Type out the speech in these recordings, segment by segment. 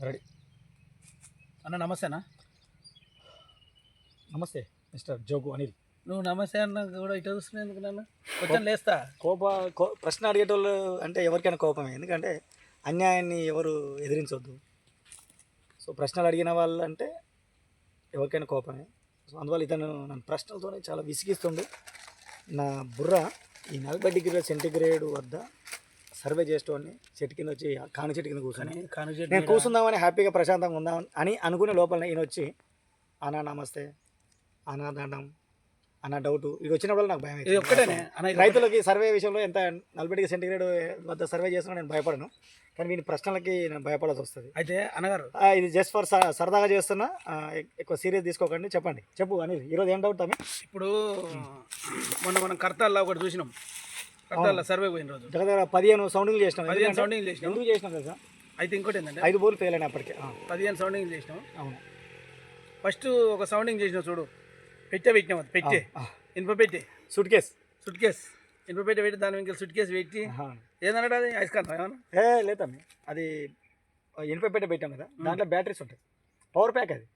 Ready. అన్న నమస్తేనా? నమస్తే మిస్టర్ జోగు అనిల్. నువ్వు నమస్తే అన్న కూడా ఇటు చూస్తున్నావు ఎందుకు నన్ను? కొంచెం లేస్తా. కోప కో ప్రశ్న అడిగేటోళ్ళు అంటే ఎవరికైనా కోపమే. ఎందుకంటే అన్యాయాన్ని ఎవరు ఎదిరించవద్దు సో ప్రశ్నలు అడిగిన వాళ్ళు అంటే ఎవరికైనా కోపమే. సో అందువల్ల ఇతను నన్ను ప్రశ్నలతోనే చాలా విసిగిస్తుండు. నా బుర్ర ఈ నలభై డిగ్రీల సెంటిగ్రేడ్ వద్ద సర్వే చేసేటోని చెట్టు కింద వచ్చి కాని చెట్టు కింద కూర్చొని కానీ కాను నేను కూర్చుందామని హ్యాపీగా ప్రశాంతంగా ఉందామని అని అనుకునే లోపల ఈయన వచ్చి అనా నమస్తే. అనా దండం. అన్న డౌట్. ఇది వచ్చినప్పుడు నాకు భయం ఇది. ఒక్కటేనే. రైతులకి సర్వే విషయంలో ఎంత నలభై డిగ్రీ సెంటిగ్రేడ్ వద్ద సర్వే చేస్తున్నా నేను భయపడను. కానీ వీని ప్రశ్నలకి నేను భయపడాల్సి వస్తుంది. అయితే అన్నగారు. ఆ, ఇది జస్ట్ ఫర్ సరదాగా చేస్తున్నా. ఎక్కువ సీరియస్ తీసుకోకండి. చెప్పండి. చెప్పు అనిల్. ఈరోజు ఏం డౌట్ తమ్మి ఇప్పుడు మొన్న మనం కర్తాల్లో ఒకటి చూసినాం. సర్వే పోయిన రోజు. దగ్గర పదిహేను సౌండింగ్ చేసినాం. పదిహేను సౌండింగ్ చేసినాం. ఎందుకు చేసినాం తెలుసా? అయితే ఇంకోటి ఏంటంటే ఐదు బోర్లు ఫెయిల్ అయినా అప్పటికే. పదిహేను సౌండింగ్ చేసినాం. అవును. ఫస్ట్ ఒక సౌండింగ్ చేసినావు చూడు. పెట్టే పెట్టినాం అది పెట్టే. ఇనుప పెట్టే. సూట్ కేస్ సుట్ కేస్ ఇనుప పెట్టే పెట్టి దాని ఇంకా సుట్ కేసు పెట్టి ఏందన్నట్టు అది? అయస్కాంతం ఏమన్నా? ఏ లేదమ్మి అది ఎనిపై పెట్ట పెట్టాం కదా. దాంట్లో బ్యాటరీస్ ఉంటాయి. పవర్ ప్యాక్ అది.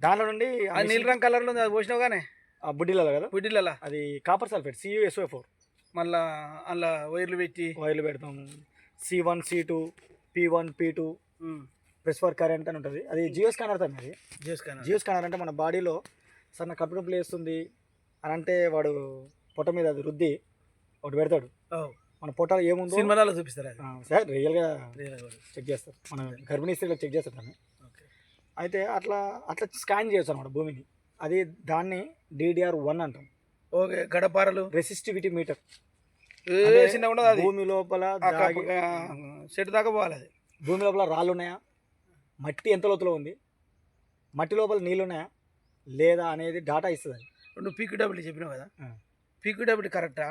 దాంట్లో నుండి నీల రంగు కలర్లో ఉంది అది పోసినావు కానీ ఆ బుడ్డీలలో కదా? పుట్టిళ్ళ అది కాపర్ సల్ఫేట్ సియుఎస్ఓ ఫోర్ మళ్ళా అందులో వైర్లు పెట్టి వైర్లు పెడతాము. C one C two P one P two press for current అని ఉంటుంది. అది జియో స్కానర్ తమ్మి అది చేసుకున్నాను జియో స్కానర్ అంటే మన బాడీలో సన్న కప్పు కప్పులు వేస్తుంది అని అంటే వాడు పొట్ట మీద అది రుద్ది ఒకటి పెడతాడు. మన పొట్టలో ఏముందో సినిమాలలో చూపిస్తారు సార్ రియల్గా. చెక్ చేస్తారు. మన గర్భిణీ స్త్రీలకు చెక్ చేస్తారు దాన్ని. ఓకే. అయితే అట్లా అట్లా స్కాన్ చేయొచ్చు అనమాట భూమిని. అది దాన్ని డిడిఆర్ వన్ అంటాం. ఓకే గడపారలు? Resistivity meter. చిన్న ఉండదు అది? భూమి లోపల చెట్టు దాకా పోవాలి అది. భూమి లోపల రాళ్ళు ఉన్నాయా? మట్టి ఎంత లోతులో ఉంది? మట్టి లోపల నీళ్ళు ఉన్నాయా? లేదా అనేది డాటా ఇస్తుంది అది. నువ్వు పీక్యూడబ్ల్యూ చెప్పినావు కదా. పీక్యూడబ్ల్యూ కరెక్టా?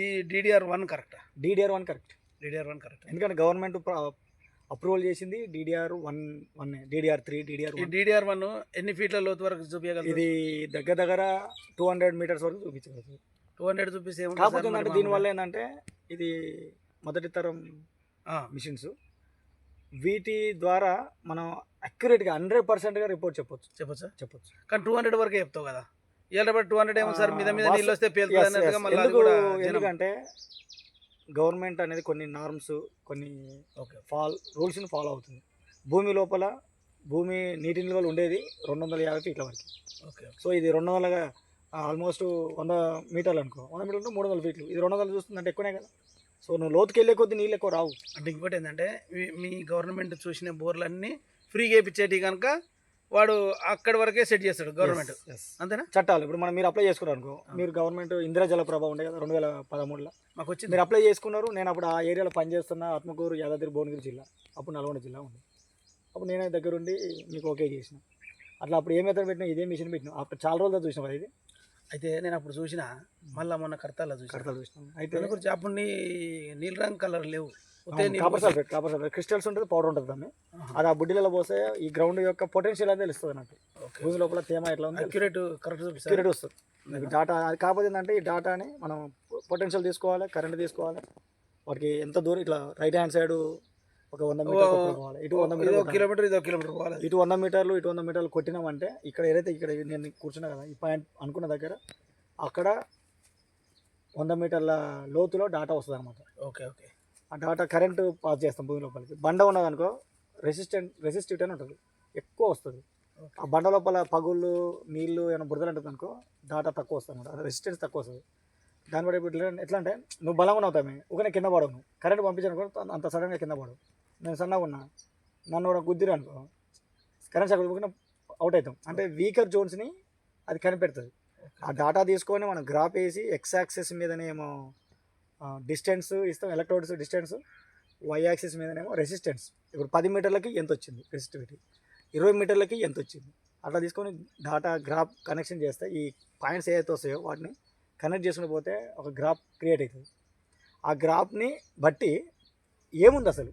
ఈ డిడిఆర్ వన్ కరెక్టా? DDR one correct. DDR one correct? ఎందుకంటే గవర్నమెంట్ అప్రూవల్ చేసింది DDR one one DDR three DDR DDR one ఎన్ని ఫీట్ల లోతు వరకు చూపించగలదు ఇది దగ్గర దగ్గర టూ హండ్రెడ్ మీటర్స్ వరకు చూపించగలుగుతుంది టూ హండ్రెడ్ చూపిస్తే కాకపోతే ఏంటంటే దీనివల్ల ఏంటంటే ఇది మొదటి తరం మిషన్స్ వీటి ద్వారా మనం అక్యురేట్గా హండ్రెడ్ పర్సెంట్గా రిపోర్ట్ చెప్పొచ్చు. చెప్పొచ్చా? చెప్పొచ్చు. కానీ టూ హండ్రెడ్ వరకే చెప్తావు కదా. ఇవాళ టూ హండ్రెడ్ ఏమో సార్ మీద మీద నీళ్ళు వస్తే ఎందుకంటే గవర్నమెంట్ అనేది కొన్ని నార్మ్స్ కొన్ని ఓకే. ఫాల్ రూల్స్ని ఫాలో అవుతుంది. భూమి లోపల భూమి నీటి నిల్వలు ఉండేది రెండు వందల యాభై ఫీట్ల వరకు. ఓకే. సో ఇది రెండు వందల ఆల్మోస్ట్ వంద మీటర్లు అనుకో. వంద మీటర్లు మూడు వందల ఫీట్లు. ఇది రెండు వందలు చూస్తుందంటే ఎక్కువనే కదా. సో నువ్వు లోతుకి వెళ్ళే కొద్దీ నీళ్ళు ఎక్కువ రావు. అంటే ఇంకోటి ఏంటంటే మీ- మీ గవర్నమెంట్ చూసిన బోర్లన్నీ ఫ్రీగా ఇప్పించేటి కనుక వాడు అక్కడి వరకే సెట్ చేస్తాడు గవర్నమెంట్. అంతేనా? చట్టాలు. ఇప్పుడు మనం మీరు అప్లై చేసుకున్నారు అనుకో మీరు గవర్నమెంట్ ఇంద్రజల ప్రభ ఉండే కదా రెండు వేల పదమూడులో. మాకు వచ్చింది. మీరు అప్లై చేసుకున్నారు నేను అప్పుడు ఆ ఏరియాలో పనిచేస్తున్న ఆత్మకూరు యాదాద్రి భువనగిరి జిల్లా అప్పుడు నల్గొండ జిల్లా ఉంది. అప్పుడు నేనే దగ్గరుండి మీకు ఓకే చేసిన. అట్లా అప్పుడు ఏ మెథడ్ పెట్టినా ఇదే మిషన్ పెట్టినా. అప్పుడు చాలా రోజులు చూసినా ఇది. అయితే నేను అప్పుడు చూసిన మళ్ళా మొన్న కర్తాల్లో చూసిన. కడతలు చూసినాం. అయితే దాని గురించి అప్పుడు నీ రంగు కలర్ లేవు. ఉత్తే నీళ్ళు copper sulphate copper sulphate crystals ఉంటుంది పౌడర్ ఉంటుంది దాన్ని. అది ఆ బుడ్డిలలో పోస్తే ఈ గ్రౌండ్ యొక్క పొటెన్షియల్ అనేది తెలుస్తుంది అన్నట్టు. ఓకే. భూమి లోపల తేమ ఎట్లా ఉంది అక్యురేట్ కరెక్ట్ చూపిస్తారు? క్యూరేట్ వస్తుంది. మీకు డాటా అది కాకపోతే ఏంటంటే ఈ డాటాని మనం పొటెన్షియల్ తీసుకోవాలి కరెంట్ తీసుకోవాలి. వాటికి ఎంత దూరం ఇట్లా రైట్ హ్యాండ్ సైడ్ ఒక వంద పోవాలి. ఇటు వంద ఒక కిలోమీటర్ ఇది కిలోమీటర్ పోవాలి. ఇటు వంద మీటర్లు ఇటు వంద మీటర్లు కొట్టినామంటే ఇక్కడ ఏదైతే ఇక్కడ నేను కూర్చున్నా కదా ఈ పాయింట్ అనుకున్న దగ్గర అక్కడ వంద మీటర్ల లోతులో డాటా వస్తుంది అనమాట ఓకే ఓకే. ఆ డాటా కరెంటు పాస్ చేస్తాం భూమి లోపలికి. బండ ఉన్నది అనుకో రెసిస్టెంట్ రెసిస్టివిటీ అని ఉంటుంది. ఎక్కువ వస్తుంది. ఆ బండ లోపల పగుళ్ళు నీళ్ళు ఏమైనా బురదలు ఉంటుంది అనుకో డాటా తక్కువ వస్తుంది అనమాట రెసిస్టెన్స్ తక్కువ వస్తుంది. దాన్ని బట్టి ఇప్పుడు ఎట్లా- అంటే నువ్వు బలంగా తమ్మి. ఒకనే కింద పడవు కరెంట్ పంపించాను అంత సడన్గా కింద పడవు. నేను సన్నగా ఉన్నా నన్ను కూడా గుద్దిరు అనుకో కరెంట్ షాక్ అవుట్ అవుతాం. అంటే వీకర్ జోన్స్ని అది కనిపెడుతుంది. ఆ డాటా తీసుకొని మనం గ్రాఫ్ వేసి ఎక్స్ యాక్సిస్ మీదనేమో డిస్టెన్స్ ఇస్తాం ఎలక్ట్రోడ్స్ డిస్టెన్స్ వై యాక్సిస్ మీదనేమో రెసిస్టెన్స్ ఇప్పుడు పది మీటర్లకి ఎంత వచ్చింది? రెసిస్టివిటీ ఇరవై మీటర్లకి ఎంత వచ్చింది? అట్లా తీసుకొని డాటా గ్రాఫ్ కనెక్షన్ చేస్తే ఈ పాయింట్స్ ఏదైతే వస్తాయో వాటిని కనెక్ట్ చేసుకుని పోతే ఒక గ్రాఫ్ క్రియేట్ అవుతుంది. ఆ గ్రాఫ్ని బట్టి ఏముంది అసలు?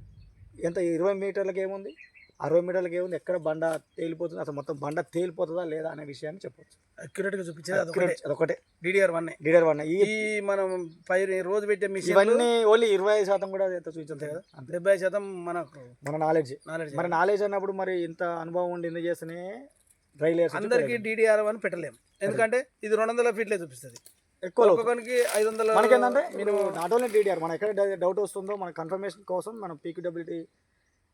ఎంత ఇరవై మీటర్లకి ఏముంది? అరవై మీటర్లకి ఏముంది? ఎక్కడ బండ తేలిపోతుంది? అసలు మొత్తం బండ తేలిపోతుందా లేదా అనే విషయాన్ని చెప్పొచ్చు. అక్యురేట్గా చూపించేది అదొకటే డిడిఆర్ వన్ డీడర్ వన్ ఈ మనం పై రోజు పెట్టే మిషన్ ఇవన్నీ ఓన్లీ ఇరవై శాతం కూడా ఎంత చూపించాయి కదా? డెబ్బై శాతం మనకు మన నాలెడ్జ్. నాలెడ్జ్. మరి నాలెడ్జ్ అన్నప్పుడు మరి ఇంత అనుభవం ఉండి ఎందుకు చేస్తేనే లేయర్స్ అందరికి డిడిఆర్ వన్ పెట్టలేము ఎందుకంటే ఇది రెండు వందల ఫీట్లే చూపిస్తుంది. ఎక్కువ. ఒక్కొక్కరికి ఐదు వందల మనకేంటంటే మీరు నాట్ ఓన్లీ డీడీఆర్ మన ఎక్కడ డౌట్ వస్తుందో మన కన్ఫర్మేషన్ కోసం మనం పీక్యూడబ్లిటీ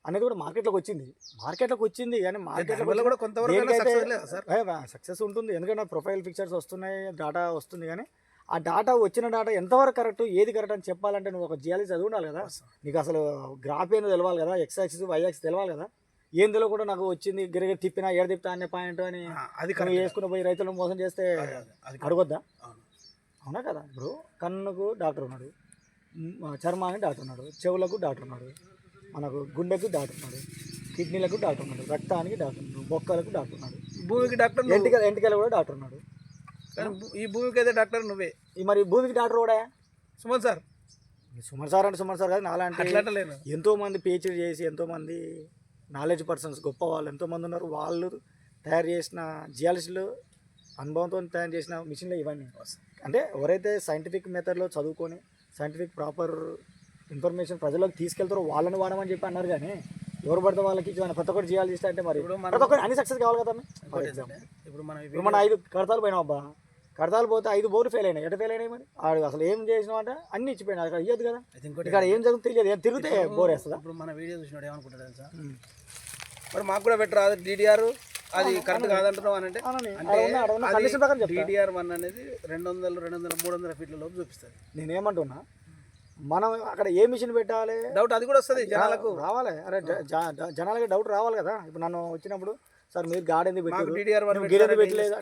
అనేది కూడా మార్కెట్లోకి వచ్చింది. మార్కెట్లోకి వచ్చింది కానీ మార్కెట్లో కూడా కొంతవరకు సక్సెస్ లేదా సార్? సక్సెస్ ఉంటుంది. ఎందుకంటే ప్రొఫైల్ పిక్చర్స్ వస్తున్నాయి డేటా వస్తుంది కానీ ఆ డేటా వచ్చిన డేటా ఎంతవరకు కరెక్ట్ ఏది కరెక్ట్ అని చెప్పాలంటే నువ్వు ఒక జియాలజీ చదివి ఉండాలి కదా. నీకు అసలు గ్రాఫ్ ఏందో తెలవాలి కదా ఎక్స్ యాక్సిస్ వై యాక్సిస్ తెలవాలి కదా. ఏం తెలియకుండా నాకు వచ్చింది గిరిగిరి తిప్పినా ఏడ తిప్పినా అనే పాయింట్ అని అది వేసుకుని పోయి రైతులను మోసం చేస్తే అది అడగొద్దా? అవును. కదా? ఇప్పుడు కన్నుకు డాక్టర్ ఉన్నాడు. చర్మానికి డాక్టర్ ఉన్నాడు. చెవులకు డాక్టర్ ఉన్నాడు. మనకు గుండెకు డాక్టర్ ఉన్నాడు. కిడ్నీలకు డాక్టర్ ఉన్నాడు. రక్తానికి డాక్టర్ ఉన్నాడు. బొక్కలకు డాక్టర్ ఉన్నాడు. భూమికి డాక్టర్ నువ్వు. ఎంటికల ఎంటికలు కూడా డాక్టర్ ఉన్నాడు. ఈ భూమికి అయితే డాక్టర్ నువ్వే. ఈ మరి భూమికి డాక్టర్ కూడా? సుమన్ సార్. సుమన్ సార్ అంటే సుమన్ సార్ కాదు నాలాంటి ఎంతో మంది పిహెచ్డి చేసి ఎంతో మంది నాలెడ్జ్ పర్సన్స్ గొప్ప వాళ్ళు ఎంతో మంది ఉన్నారు. వాళ్ళు తయారు చేసిన జియాలజీలో అనుభవంతో తయారు చేసిన మిషన్లు ఇవన్నీ. అంటే ఎవరైతే సైంటిఫిక్ మెథడ్లో చదువుకొని సైంటిఫిక్ ప్రాపర్ ఇన్ఫర్మేషన్ ప్రజలకు తీసుకెళ్తారో వాళ్ళని వాడమని చెప్పి అన్నారు కానీ ఎవరు పడితే వాళ్ళకి ఇచ్చి ప్రతి ఒక్కటి జియాలజిస్ట్ అంటే మరి ప్రతి ఒక్కటి అన్ని సక్సెస్ కావాలి కదా ఇప్పుడు మనం ఇప్పుడు మన ఐదు కడతాలు పోయినాం అబ్బా. కడతాలు పోతే ఐదు బోర్లు ఫెయిల్ అయినాయి. ఎట ఫెయిల్ అయినాయి మరి? ఆడు అసలు ఏం చేసినావు అంటే అన్ని ఇచ్చిపోయినా అక్కడ ఇయ్యదు కదా. ఇక్కడ ఏం జరుగుతుంది తెలియదు. ఏం తిరిగితే బోర్ వేస్తుందా? ఇప్పుడు మన వీడియో చూసినాడు ఏమనుకుంటాడు తెలుసా? మరి మాకు కూడా అది డిడిఆర్ అది కరెక్ట్ కాదంటున్నావు అని అంటే. అంటే. డిడిఆర్ వన్ అనేది రెండు వందలు రెండు వందల మూడు వందల ఫీట్ల లోపు చూపిస్తుంది. నేనేమంటున్నా మనం అక్కడ ఏ మిషన్ పెట్టాలి? డౌట్ అది కూడా వస్తుంది జనాలకు. రావాలి. అరే జనాలకి డౌట్ రావాలి కదా. ఇప్పుడు నన్ను వచ్చినప్పుడు సార్ మీరు గాడి ఎందుకు మాకు పెట్టారు డిడిఆర్ వన్ నువ్వు గిరి ఎందుకు పెట్టలేదు?